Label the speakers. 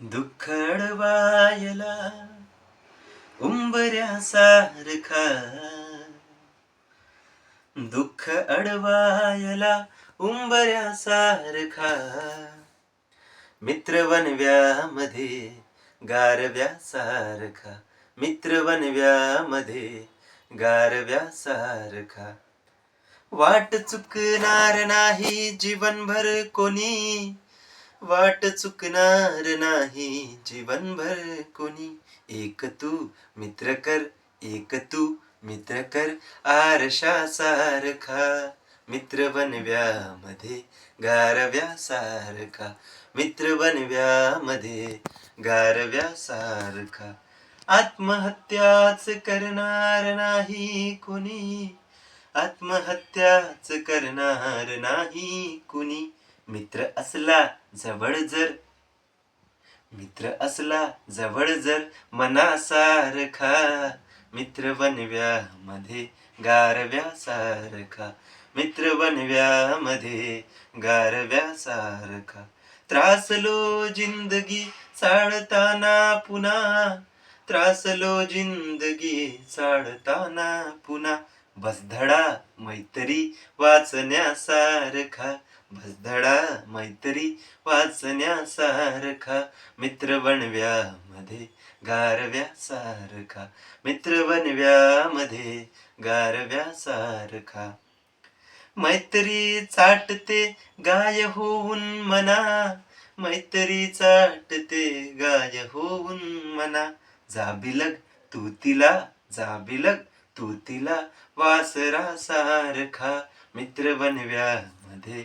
Speaker 1: दुःख अडवायला उंबऱ्यासारखा. दुःख अडवायला उंबऱ्यासारखा. मित्र वनव्यामध्ये गारव्यासारखा. मित्र वनव्यामध्ये गारव्यासारखा. वाट चुकणार नाही जीवनभर कोणी. वाट चुकणार नाही. जीवनभर कोणी एक तू मित्र कर एक तू मित्र कर. आरशासारखा मित्र बनव्यामध्ये गारव्यासारखा मित्र बनव्यामध्ये गारव्यासारखा आत्महत्याच करणार नाही कोणी. आत्महत्याच करणार नाही कुणी. मित्र असला जवळ जर मित्र असला जवळ जर मनासारखा मित्र बनव्या मध्ये गारव्या सारखा मित्र बनव्या मध्ये गारव्या सारखा. त्रासलो जिंदगी चाळताना पुन्हा त्रासलो जिंदगी चाळताना पुन्हा बसधडा मैत्री वाचण्यासारखा मजधडा मैत्री वाचण्यासारखा मित्र बनव्यामध्ये गारव्यासारखा मित्र बनव्यामध्ये गारव्यासारखा मैत्री चाटते गाय होऊन मना मैत्री चाटते गाय होऊन मना. जाबिलग तू तिला जाबिलग तू तिला वासरा सारखा मित्र बनव्यामध्ये